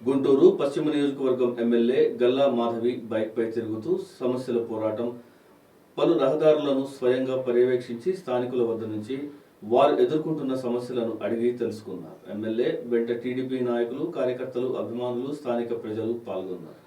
గుంటూరు పశ్చిమ నియోజకవర్గం ఎమ్మెల్యే గల్లా మాధవి బైక్పై తిరుగుతూ సమస్యల పోరాటం పలు రహదారులను స్వయంగా పర్యవేక్షించి స్థానికుల వద్ద నుంచి వారు ఎదుర్కొంటున్న సమస్యలను అడిగి తెలుసుకున్నారు ఎమ్మెల్యే వెంట టీడీపీ నాయకులు కార్యకర్తలు అభిమానులు స్థానిక ప్రజలు పాల్గొన్నారు.